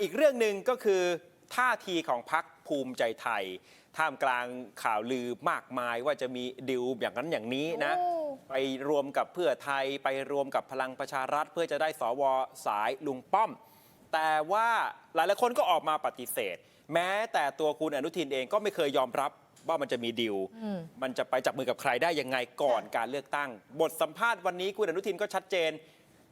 อีกเรื่องหนึ่งก็คือท่าทีของพักภูมิใจไทย ท่ามกลางข่าวลือมากมายว่าจะมีดิวอย่างนั้นอย่างนี้นะโอ้ไปรวมกับเพื่อไทยไปรวมกับพลังประชารัฐ เพื่อจะได้สวสายลุงป้อม แต่ว่าหลายๆคนก็ออกมาปฏิเสธ แม้แต่ตัวคุณอนุทินเองก็ไม่เคยยอมรับว่ามันจะมีดิวอืมมันจะไปจับมือกับใครได้ยังไงก่อนการเลือกตั้ง บทสัมภาษณ์วันนี้คุณอนุทินก็ชัดเจน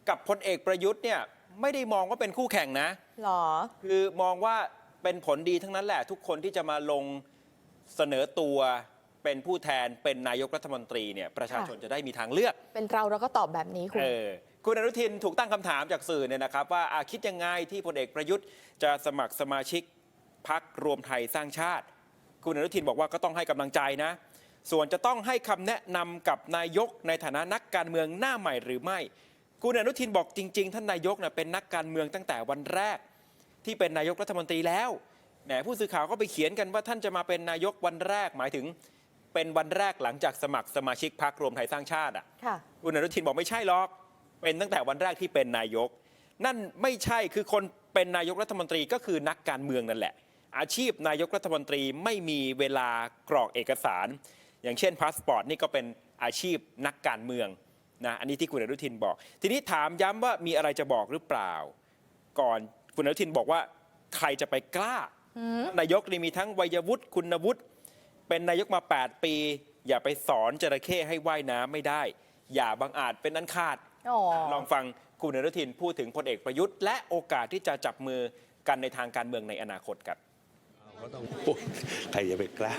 กับพลเอกประยุทธ์เนี่ยไม่ได้มองว่าเป็นคู่แข่งนะ หรอ คือมองว่าเป็นผลดีทั้งนั้นแหละทุกคนที่จะมาลงเสนอตัวเป็นผู้แทนเป็นนายกรัฐมนตรีเนี่ยประชาชนจะได้มีทางเลือก เป็นเราเราก็ตอบแบบนี้คุณ เออคุณอนุทินถูกตั้งคำถามจากสื่อเนี่ยนะครับ ว่าอาคิดยังไงที่พลเอกประยุทธ์จะสมัครสมาชิกพักรวมไทยสร้างชาติ คุณอนุทินบอกว่าก็ต้องให้กำลังใจนะ ส่วนจะต้องให้คำแนะนำกับนายกในฐานะนักการเมืองหน้าใหม่หรือไม่ คุณอนุทินบอกจริง ๆ ท่านนายกเน่ะเป็นนักการเมืองตั้งแต่วันแรก ที่เป็นนายกรัฐมนตรีแล้วแหมผู้สื่อข่าวก็ไปเขียนกันว่าท่านจะมาเป็นนายกวันแรกหมายถึง เป็นวันแรกหลังจากสมัครสมาชิกพรรครวมไทยสร้างชาติอะค่ะ คุณอนุทินบอกไม่ใช่หรอก เป็นตั้งแต่วันแรกที่เป็นนายก นั่นไม่ใช่คือคนเป็นนายกรัฐมนตรีก็คือนักการเมืองนั่นแหละ อาชีพนายกรัฐมนตรีไม่มีเวลากรอกเอกสาร อย่างเช่นพาสปอร์ตนี่ก็เป็นอาชีพนักการเมืองนะอันนี้ที่คุณอนุทินบอก ทีนี้ถามย้ำว่ามีอะไรจะบอกหรือเปล่า ก่อน คุณอนุทินบอกว่าใครจะไปกล้า นายกนี่มีทั้งวัยวุฒิคุณวุฒิเป็นนายกมา 8 ปี อย่าไปสอนจระเข้ให้ว่ายน้ำไม่ได้ อย่าบังอาจเป็นนั้นขาดอ๋อลองฟังคุณอนุทินพูดถึงพลเอกประยุทธ์ และโอกาสที่จะจับมือกันในทางการเมืองในอนาคตครับก็ต้องพูดใครจะไปกล้า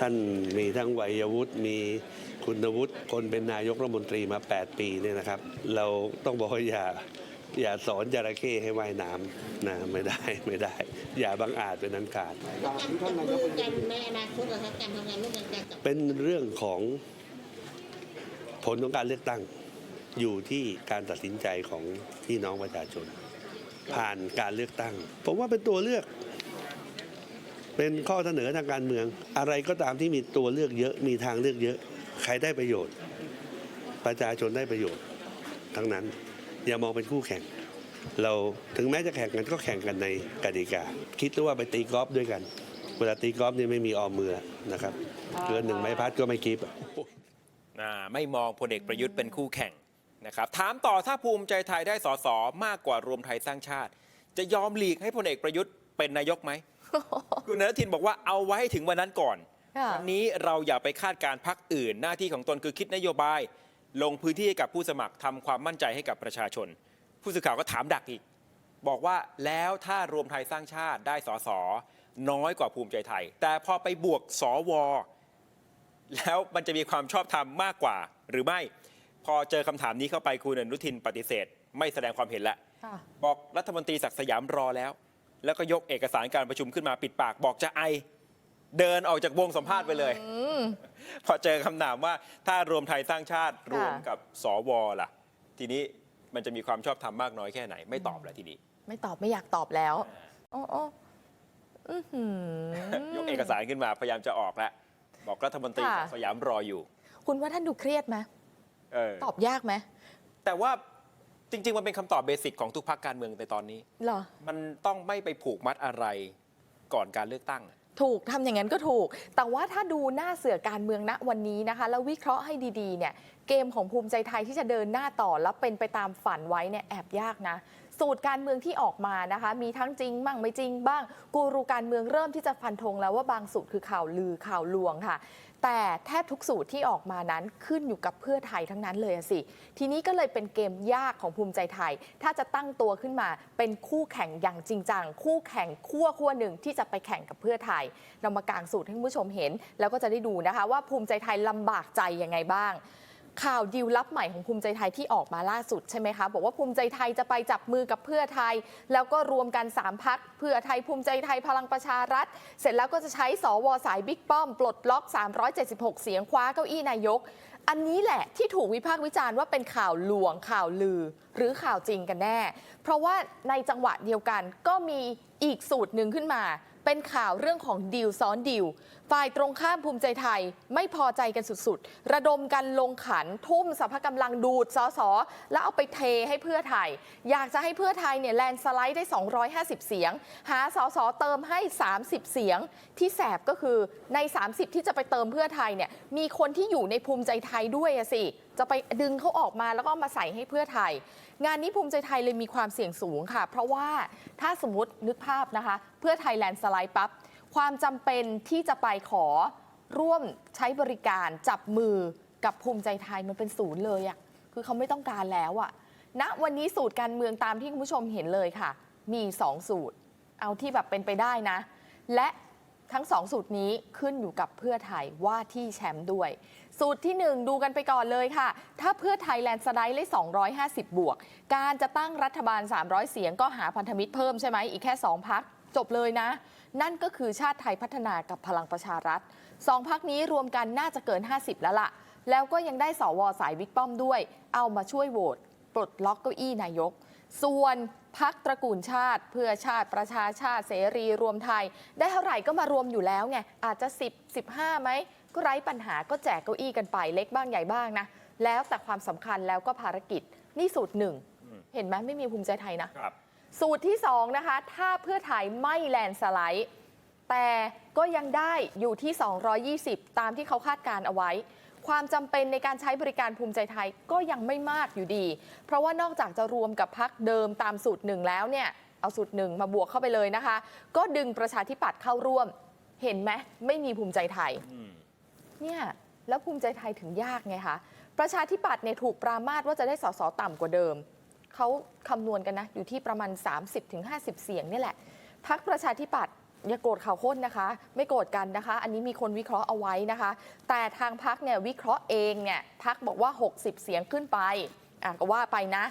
ท่านมีทั้งวัยวุฒิมีคุณวุฒิคนเป็นนายกรัฐมนตรีมา 8 ปีเนี่ยนะครับ เราต้องบอกว่าอย่า อย่าสอนจระเข้ให้ว่ายน้ำนะไม่ได้ไม่ได้ อย่าบังอาจเป็นนั้นขาดการจับมือกันในอนาคตนะครับการทำงานร่วมกันการจับเป็นเรื่องของผลของการเลือกตั้ง อยู่ที่การตัดสินใจของพี่น้องประชาชน ผ่านการเลือกตั้ง ผมว่าเป็นตัวเลือก เป็นข้อเสนอทางการเมือง อะไรก็ตามที่มีตัวเลือกเยอะมีทางเลือกเยอะ ใครได้ประโยชน์ ประชาชนได้ประโยชน์ทั้งนั้น อย่ามองเป็นคู่แข่ง เราถึงแม้จะแข่งกันก็แข่งกันในกติกา คิดว่าไปตีกอล์ฟด้วยกัน เวลาตีกอล์ฟนี่ไม่มีออมมือนะครับเกินหนึ่งไม้พัดก็ไม่กิฟอะอ่าไม่มองพลเอกประยุทธ์เป็นคู่แข่งนะครับถามต่อถ้าภูมิใจไทยได้สสมากกว่ารวมไทยสร้างชาติ จะยอมหลีกให้พลเอกประยุทธ์เป็นนายกไหมคุณอนุทินบอกว่าเอาไว้ให้ถึงวันนั้นก่อนค่ะวันนี้เราอย่าไปคาดการณ์พักอื่น หน้าที่ของตนคือคิดนโยบาย ลงพื้นที่ให้กับผู้สมัครทำความมั่นใจให้กับประชาชน ผู้สื่อข่าวก็ถามดักอีก บอกว่าแล้วถ้ารวมไทยสร้างชาติได้สสน้อยกว่าภูมิใจไทย แต่พอไปบวกสวแล้วมันจะมีความชอบธรรมมากกว่า หรือไม่พอเจอคำถามนี้เข้าไปคุณอนุทินปฏิเสธ ไม่แสดงความเห็นละค่ะบอกรัฐมนตรีศักดิ์สยามรอแล้ว แล้วก็ยกเอกสารการประชุมขึ้นมาปิดปากบอกจะไอ เดินออกจากวงสัมภาษณ์ไปเลย พอเจอคำถามว่าถ้ารวมไทยสร้างชาติรวมกับสวล่ะ ทีนี้มันจะมีความชอบธรรมมากน้อยแค่ไหน ไม่ตอบแล้วทีนี้ ไม่ตอบไม่อยากตอบแล้ว โอ้โอ้อื้อหือยกเอกสารขึ้นมาพยายามจะออกแล้วบอกรัฐมนตรีค่ะศักดิ์สยามรออยู่ คุณว่าท่านดูเครียดไหมเออตอบยากไหมแต่ว่าจริง ๆ มันเป็นคำตอบเบสิกของทุกพักการเมืองในตอนนี้เหรอมันต้องไม่ไปผูกมัดอะไรก่อนการเลือกตั้งอะ ถูกทำอย่างนั้นก็ถูก แต่ว่าถ้าดูหน้าเสือการเมืองณวันนี้นะคะ แล้ววิเคราะห์ให้ดีๆเนี่ยเกมของภูมิใจไทยที่จะเดินหน้าต่อ แล้วเป็นไปตามฝันไว้เนี่ยแอบยากนะ สูตรการเมืองที่ออกมานะคะ มีทั้งจริงบ้างไม่จริงบ้างกูรูการเมืองเริ่มที่จะฟันธงแล้วว่าบางสูตรคือข่าวลือข่าวลวงค่ะ แต่แทบทุกสูตรที่ออกมานั้นขึ้นอยู่กับเพื่อไทยทั้งนั้นเลยสิ ทีนี้ก็เลยเป็นเกมยากของภูมิใจไทย ถ้าจะตั้งตัวขึ้นมาเป็นคู่แข่งอย่างจริงจัง คู่แข่งคั่วขั้วหนึ่งที่จะไปแข่งกับเพื่อไทยเรามากางสูตรให้คุณผู้ชมเห็น แล้วก็จะได้ดูนะคะว่าภูมิใจไทยลำบากใจยังไงบ้าง ข่าวดีลลับใหม่ของภูมิใจไทยที่ออกมาล่าสุดใช่ไหมคะบอกว่าภูมิใจไทยจะไปจับมือกับเพื่อไทย แล้วก็รวมกัน 3 พักเพื่อไทยภูมิใจไทยพลังประชารัฐ เสร็จแล้วก็จะใช้สวสายบิ๊กป้อม ปลดล็อก 376 เสียงคว้าเก้าอี้นายก อันนี้แหละที่ถูกวิพากษ์วิจารณ์ว่าเป็นข่าวลวงข่าวลือ หรือข่าวจริงกันแน่ เพราะว่าในจังหวะเดียวกันก็มีอีกสูตรหนึ่งขึ้นมา เป็นข่าวเรื่องของดีลซ้อนดีล ฝ่ายตรงข้ามภูมิใจไทยไม่พอใจกันสุดๆ ระดมกันลงขันทุ่มสรรพกำลังดูดสสแล้วเอาไปเทให้เพื่อไทย อยากจะให้เพื่อไทยเนี่ยแลนสไลด์ได้ 250 เสียง หาสสเติมให้ 30 เสียง ที่แสบก็คือใน 30 ที่จะไปเติมเพื่อไทยเนี่ยมีคนที่อยู่ในภูมิใจไทยด้วยอะสิจะไปดึงเขาออกมาแล้วก็มาใส่ให้เพื่อไทย งานนี้ภูมิใจไทยเลยมีความเสี่ยงสูงค่ะ เพราะว่าถ้าสมมตินึกภาพนะคะ เพื่อไทยแลนสไลด์ปั๊บ ความจำเป็นที่จะไปขอร่วมใช้บริการจับมือกับภูมิใจไทยมันเป็นศูนย์เลยอะคือเขาไม่ต้องการแล้วอะณวันนี้สูตรการเมืองตามที่คุณผู้ชมเห็นเลยค่ะ มี2สูตร เอาที่แบบเป็นไปได้นะ และทั้ง2สูตรนี้ขึ้นอยู่กับเพื่อไทยว่าที่แชมป์ด้วย สูตรที่ 1 ดูกันไปก่อนเลยค่ะ ถ้าเพื่อไทยแลนด์สไลด์ได้ 250 บวก การจะตั้งรัฐบาล 300 เสียงก็หาพันธมิตรเพิ่มใช่ไหมอีกแค่ 2 พักจบเลยนะ นั่นก็คือชาติไทยพัฒนากับพลังประชารัฐสองพักนี้รวมกันน่าจะเกิน 50 แล้วล่ะ แล้วก็ยังได้สวสายวิกป้อมด้วย เอามาช่วยโหวตปลดล็อกเก้าอี้นายก ส่วนพักตระกูลชาติ เพื่อชาติประชาชาติเสรีรวมไทย ได้เท่าไหร่ก็มารวมอยู่แล้วไงอาจจะ 10 15ไหมก็ไร้ปัญหาก็แจกเก้าอี้กันไปเล็กบ้างใหญ่บ้างนะแล้วแต่ความสำคัญแล้วก็ภารกิจนี่สูตรหนึ่งเห็นไหมไม่มีภูมิใจไทยนะครับ สูตรที่ 2 นะคะ ถ้าเพื่อไทยไม่แลนด์สไลด์แต่ก็ยังได้อยู่ที่ 220 ตามที่เขาคาดการเอาไว้ ความจำเป็นในการใช้บริการภูมิใจไทยก็ยังไม่มากอยู่ดี เพราะว่านอกจากจะรวมกับพักเดิมตามสูตรหนึ่งแล้วเนี่ย เอาสูตรหนึ่งมาบวกเข้าไปเลยนะคะ ก็ดึงประชาธิปัตย์เข้าร่วม เห็นไหมไม่มีภูมิใจไทยเนี่ยแล้วภูมิใจไทยถึงยากไงคะประชาธิปัตย์เนี่ยถูกปรามาสว่าจะได้สสต่ำกว่าเดิม เขาคำนวณกันนะ อยู่ที่ประมาณ 30-50 เสียงนี่แหละพักประชาธิปัตย์อย่าโกรธข่าวค้นนะคะ ไม่โกรธกันนะคะ อันนี้มีคนวิเคราะห์เอาไว้นะคะ แต่ทางพักเนี่ยวิเคราะห์เองเนี่ยพักบอกว่า 60 เสียงขึ้นไปอะก็ว่าไปนะ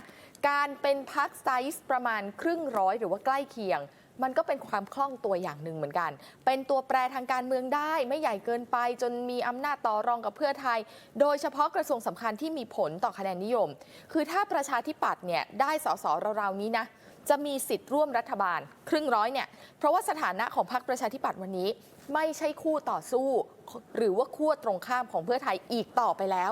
การเป็นพักไซส์ประมาณครึ่งร้อยหรือว่าใกล้เคียง มันก็เป็นความคล่องตัวอย่างหนึ่งเหมือนกัน เป็นตัวแปรทางการเมืองได้ไม่ใหญ่เกินไป จนมีอำนาจต่อรองกับเพื่อไทย โดยเฉพาะกระทรวงสำคัญที่มีผลต่อคะแนนนิยม คือถ้าประชาธิปัตย์เนี่ยได้สสราวๆนี้นะ จะมีสิทธิ์ร่วมรัฐบาล ครึ่งร้อยเนี่ยเพราะว่าสถานะของพรรคประชาธิปัตย์วันนี้ ไม่ใช่คู่ต่อสู้ หรือว่าขั้วตรงข้ามของเพื่อไทยอีกต่อไปแล้ว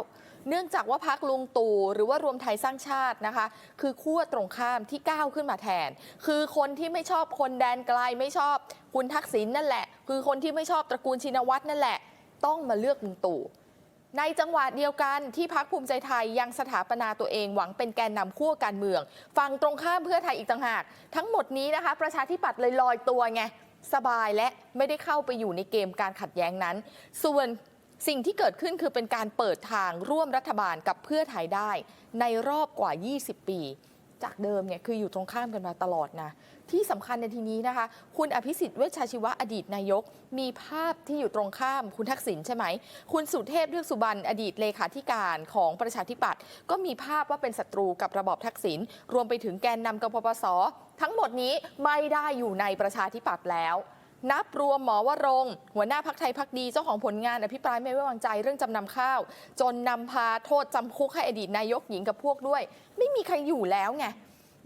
เนื่องจากว่าพักลุงตู่หรือว่ารวมไทยสร้างชาตินะคะ คือขั้วตรงข้ามที่ก้าวขึ้นมาแทน คือคนที่ไม่ชอบคนแดนไกลไม่ชอบคุณทักษิณนั่นแหละ คือคนที่ไม่ชอบตระกูลชินวัตรนั่นแหละ ต้องมาเลือกลุงตู่ ในจังหวะเดียวกันที่พักภูมิใจไทยยังสถาปนาตัวเองหวังเป็นแกนนำขั้วการเมืองฝั่งตรงข้ามเพื่อไทยอีกต่างหาก ทั้งหมดนี้นะคะ ประชาธิปัตย์เลยลอยตัวไง สบายและไม่ได้เข้าไปอยู่ในเกมการขัดแย้งนั้น ส่วนสิ่งที่เกิดขึ้นคือเป็นการเปิดทางร่วมรัฐบาลกับเพื่อไทยได้ ในรอบกว่า 20 ปี จากเดิมเนี่ยคืออยู่ตรงข้ามกันมาตลอดนะ ที่สำคัญในทีนี้นะคะ คุณอภิสิทธิ์เวชชาชีวะอดีตนายก มีภาพที่อยู่ตรงข้ามคุณทักษิณใช่ไหม คุณสุเทพเลือกสุบรรณอดีตเลขาธิการของประชาธิปัตย์ก็มีภาพว่าเป็นศัตรูกับระบอบทักษิณรวมไปถึงแกนนำกปปส ทั้งหมดนี้ไม่ได้อยู่ในประชาธิปัตย์แล้ว นับรวมหมอวรงหัวหน้าพักไทยพักดีเจ้าของผลงานอภิปรายไม่ไว้วางใจเรื่องจำนำข้าว จนนำพาโทษจำคุกให้อดีตนายกหญิงกับพวกด้วย ไม่มีใครอยู่แล้วไง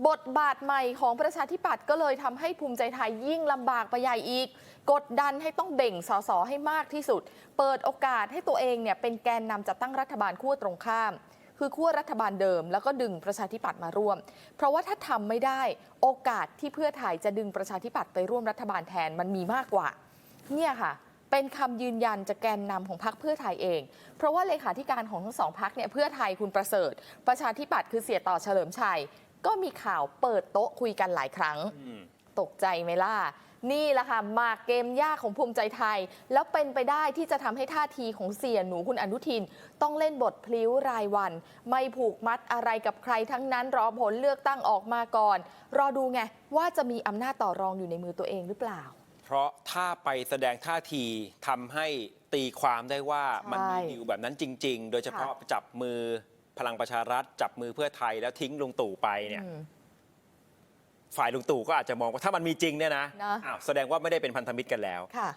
บทบาทใหม่ของประชาธิปัตย์ก็เลยทำให้ภูมิใจไทยยิ่งลำบากไปใหญ่อีก กดดันให้ต้องเบ่งสสให้มากที่สุด เปิดโอกาสให้ตัวเองเนี่ยเป็นแกนนำจัดตั้งรัฐบาลขั้วตรงข้าม คือขั้วรัฐบาลเดิม แล้วก็ดึงประชาธิปัตย์มาร่วม เพราะว่าถ้าทำไม่ได้โอกาสที่เพื่อไทยจะดึงประชาธิปัตย์ไปร่วมรัฐบาลแทนมันมีมากกว่า เนี่ยค่ะเป็นคำยืนยันจากแกนนำของพรรคเพื่อไทยเอง เพราะว่าเลขาธิการของทั้งสองพรรคเนี่ยเพื่อไทยคุณประเสริฐ ประชาธิปัตย์คือเสียต่อเฉลิมชัย ก็มีข่าวเปิดโต๊ะคุยกันหลายครั้ง ตกใจไหมล่ะ นี่แหละค่ะหมากเกมยากของภูมิใจไทย แล้วเป็นไปได้ที่จะทำให้ท่าทีของเสียหนูคุณอนุทิน ต้องเล่นบทพลิ้วรายวัน ไม่ผูกมัดอะไรกับใครทั้งนั้นรอผลเลือกตั้งออกมาก่อน รอดูไง ว่าจะมีอำนาจต่อรองอยู่ในมือตัวเองหรือเปล่า เพราะถ้าไปแสดงท่าทีทำให้ตีความได้ว่าใช่มันมีดีลแบบนั้นจริง ๆ โดยเฉพาะจับมือพลังประชารัฐจับมือเพื่อไทยแล้วทิ้งลุงตู่ไปเนี่ยอืม ฝ่ายลุงตู่ก็อาจจะมองว่าถ้ามันมีจริงเนี่ยนะนะ อ้าวแสดงว่าไม่ได้เป็นพันธมิตรกันแล้ว ค่ะ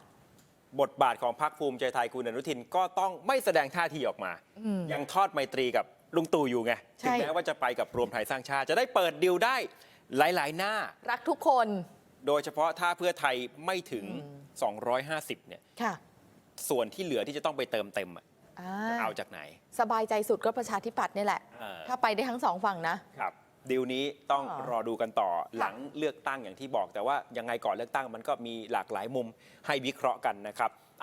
บทบาทของพรรคภูมิใจไทยคุณอนุทินก็ต้องไม่แสดงท่าทีออกมา อืม ยังทอดไมตรีกับลุงตู่อยู่ไงใช่ ถึงแม้ว่าจะไปกับรวมไทยสร้างชาติ จะได้เปิดดิวได้หลาย ๆ หน้า รักทุกคนโดยเฉพาะถ้าเพื่อไทยไม่ถึง 250 เนี่ย ค่ะส่วนที่เหลือที่จะต้องไปเติมเต็มอะอ่าเอาจากไหนสบายใจสุดก็ประชาธิปัตย์นี่แหละ เออถ้าไปได้ทั้งสองฝั่งนะ ครับ ดีลนี้ต้องอ๋อรอดูกันต่อหลังเลือกตั้งอย่างที่บอก แต่ว่ายังไงก่อนเลือกตั้งมันก็มีหลากหลายมุมให้วิเคราะห์กันนะครับ